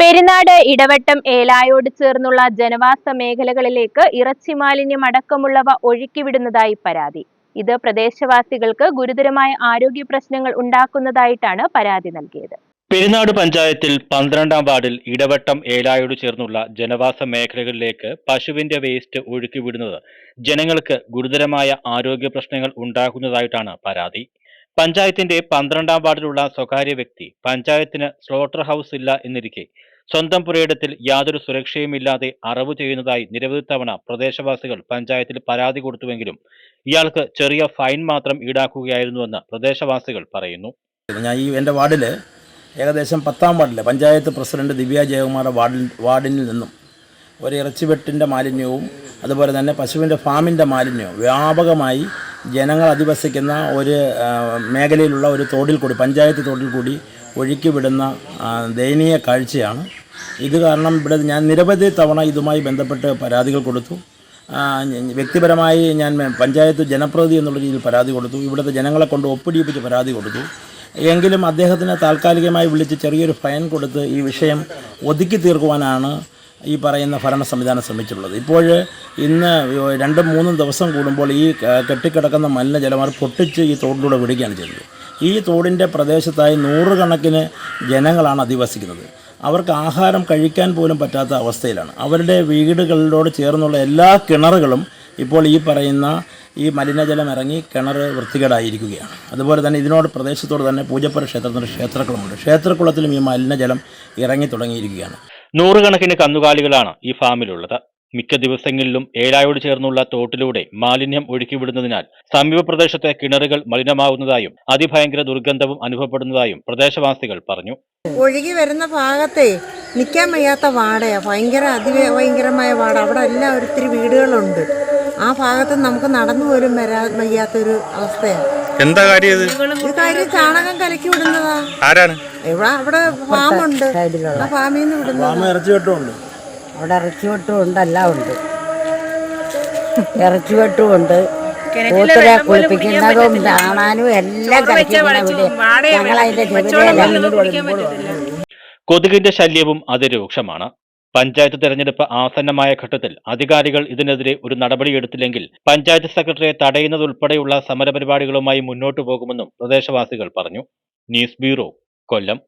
പെരിനാട് ഇടവട്ടം ഏലായോട് ചേർന്നുള്ള ജനവാസ മേഖലകളിലേക്ക് ഇറച്ചി മാലിന്യം അടക്കമുള്ളവ ഒഴുക്കിവിടുന്നതായി പരാതി. ഇത് പ്രദേശവാസികൾക്ക് ഗുരുതരമായ ആരോഗ്യ പ്രശ്നങ്ങൾ ഉണ്ടാക്കുന്നതായിട്ടാണ് പരാതി നൽകിയത്. പെരിനാട് പഞ്ചായത്തിൽ പന്ത്രണ്ടാം വാർഡിൽ ഇടവട്ടം ഏലായോട് ചേർന്നുള്ള ജനവാസ മേഖലകളിലേക്ക് പശുവിന്റെ വേസ്റ്റ് ഒഴുക്കിവിടുന്നത് ജനങ്ങൾക്ക് ഗുരുതരമായ ആരോഗ്യ പ്രശ്നങ്ങൾ ഉണ്ടാക്കുന്നതായിട്ടാണ് പരാതി. പഞ്ചായത്തിന്റെ പന്ത്രണ്ടാം വാർഡിലുള്ള സ്വകാര്യ വ്യക്തി പഞ്ചായത്തിന് സ്ലോട്ടർ ഹൗസ് ഇല്ല എന്നിരിക്കെ സ്വന്തം പുരയിടത്തിൽ യാതൊരു സുരക്ഷയുമില്ലാതെ അറവ് ചെയ്യുന്നതായി നിരവധി തവണ പ്രദേശവാസികൾ പഞ്ചായത്തിൽ പരാതി കൊടുത്തുവെങ്കിലും ഇയാൾക്ക് ചെറിയ ഫൈൻ മാത്രം ഈടാക്കുകയായിരുന്നുവെന്ന് പ്രദേശവാസികൾ പറയുന്നു. ഞാൻ ഈ എന്റെ വാർഡിൽ ഏകദേശം പത്താം വാർഡിൽ പഞ്ചായത്ത് പ്രസിഡന്റ് ദിവ്യ ജയകുമാരുടെ വാർഡിൽ വാർഡിൽ നിന്നും ഒരു ഇറച്ചിവെട്ടിന്റെ മാലിന്യവും അതുപോലെ തന്നെ പശുവിന്റെ ഫാമിന്റെ മാലിന്യവും വ്യാപകമായി ജനങ്ങൾ അധിവസിക്കുന്ന ഒരു മേഖലയിലുള്ള ഒരു തോടിൽ കൂടി പഞ്ചായത്ത് തോടിൽ കൂടി ഒഴുക്കി വിടുന്ന ദയനീയ കാഴ്ചയാണ്. ഇത് കാരണം ഇവിടെ ഞാൻ നിരവധി തവണ ഇതുമായി ബന്ധപ്പെട്ട് പരാതികൾ കൊടുത്തു. വ്യക്തിപരമായി ഞാൻ പഞ്ചായത്ത് ജനപ്രതി എന്നുള്ള രീതിയിൽ പരാതി കൊടുത്തു. ഇവിടുത്തെ ജനങ്ങളെ കൊണ്ട് ഒപ്പിടിയിപ്പിച്ച് പരാതി കൊടുത്തു. എങ്കിലും അദ്ദേഹത്തിന് താൽക്കാലികമായി വിളിച്ച് ചെറിയൊരു ഫൈൻ കൊടുത്ത് ഈ വിഷയം ഒതുക്കി തീർക്കുവാനാണ് ഈ പറയുന്ന ഭരണ സംവിധാനം ശ്രമിച്ചിട്ടുള്ളത്. ഇപ്പോൾ ഇന്ന് രണ്ടും മൂന്നും ദിവസം കൂടുമ്പോൾ ഈ കെട്ടിക്കിടക്കുന്ന മലിനജലമാർ പൊട്ടിച്ച് ഈ തോടിലൂടെ വിടുകയാണ് ചെയ്തത്. ഈ തോടിന്റെ പ്രദേശത്തായി നൂറുകണക്കിന് ജനങ്ങളാണ് അധിവസിക്കുന്നത്. അവർക്ക് ആഹാരം കഴിക്കാൻ പോലും പറ്റാത്ത അവസ്ഥയിലാണ്. അവരുടെ വീടുകളിലോട് ചേർന്നുള്ള എല്ലാ കിണറുകളും ഇപ്പോൾ ഈ പറയുന്ന ഈ മലിനജലം ഇറങ്ങി കിണർ വൃത്തികേടായിരിക്കുകയാണ്. അതുപോലെ തന്നെ ഇതിനോട് പ്രദേശത്തോട് തന്നെ പൂജപ്പുര ക്ഷേത്രത്തിന്റെ ക്ഷേത്രക്കുളമുണ്ട്. ക്ഷേത്രക്കുളത്തിലും ഈ മലിനജലം ഇറങ്ങി തുടങ്ങിയിരിക്കുകയാണ്. നൂറുകണക്കിന് കന്നുകാലികളാണ് ഈ ഫാമിലുള്ളത്. മിക്ക ദിവസങ്ങളിലും ഏലായോട് ചേർന്നുള്ള തോട്ടിലൂടെ മാലിന്യം ഒഴുക്കിവിടുന്നതിനാൽ സമീപ പ്രദേശത്തെ കിണറുകൾ മലിനമാവുന്നതായും അതിഭയങ്കര ദുർഗന്ധവും അനുഭവപ്പെടുന്നതായും പ്രദേശവാസികൾ പറഞ്ഞു. ഒഴുകി വരുന്ന ഭാഗത്തെ നിൽക്കാൻ വയ്യാത്ത വാടയാ. ഭയങ്കര അതിഭയങ്കരമായ വാട. അവിടെ എല്ലാം ഒത്തിരി വീടുകളുണ്ട്. ആ ഭാഗത്ത് നമുക്ക് നടന്നു പോലും വരാ വയ്യാത്തൊരു അവസ്ഥയാണ് എന്താ കാര്യം ഇത്? ഇത് കാര്യം ചാണകം കലക്കി വിടുന്നതാ. ആരാണ്? ഇവിടെ അവിടെ ഫാമുണ്ട്. ആ ഫാമിൽ നിന്ന് വിടുന്നതാ. ഫാമ് ഇറച്ചി വെട്ടമുണ്ട് അവിടെ ഇറച്ചി വെട്ടും ഉണ്ട് എല്ലാം ഉണ്ട്. ഇറച്ചി വെട്ടും ഉണ്ട്. കൂത്തരെ കുളിപ്പിക്കുന്നതും കാണാനും എല്ലാം ചെവിടെയെല്ലാം. കൊതുകിന്റെ ശല്യവും അതിരൂക്ഷമാണ്. പഞ്ചായത്ത് തെരഞ്ഞെടുപ്പ് ആസന്നമായ ഘട്ടത്തിൽ അധികാരികൾ ഇതിനെതിരെ ഒരു നടപടിയെടുത്തില്ലെങ്കിൽ പഞ്ചായത്ത് സെക്രട്ടറിയെ തടയുന്നതുൾപ്പെടെയുള്ള സമരപരിപാടികളുമായി മുന്നോട്ടു പോകുമെന്നും പ്രദേശവാസികൾ പറഞ്ഞു. ന്യൂസ് ബ്യൂറോ കൊല്ലം